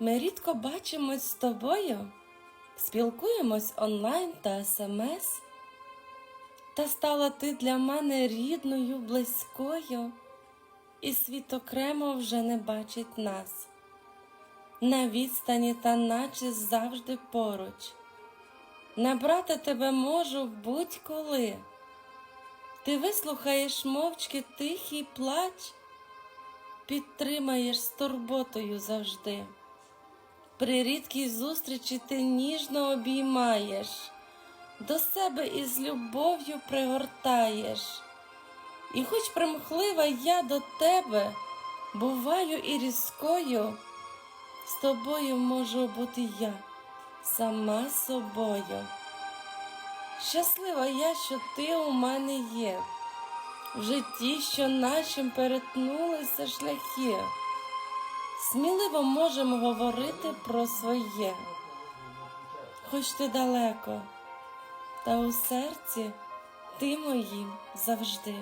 Ми рідко бачимось з тобою, спілкуємось онлайн та смс. Та стала ти для мене рідною, близькою, і світ окремо вже не бачить нас. На відстані та наче завжди поруч. Набрати тебе можу будь-коли. Ти вислухаєш мовчки тихий плач, підтримаєш з турботою завжди. При рідкій зустрічі ти ніжно обіймаєш, до себе із любов'ю пригортаєш. І хоч примхлива я до тебе, буваю і різкою, з тобою можу бути я сама собою. Щаслива я, що ти у мене є, в житті, що нашим перетнулися шляхи. Сміливо можемо говорити про своє, хоч ти далеко, та у серці ти моїм завжди.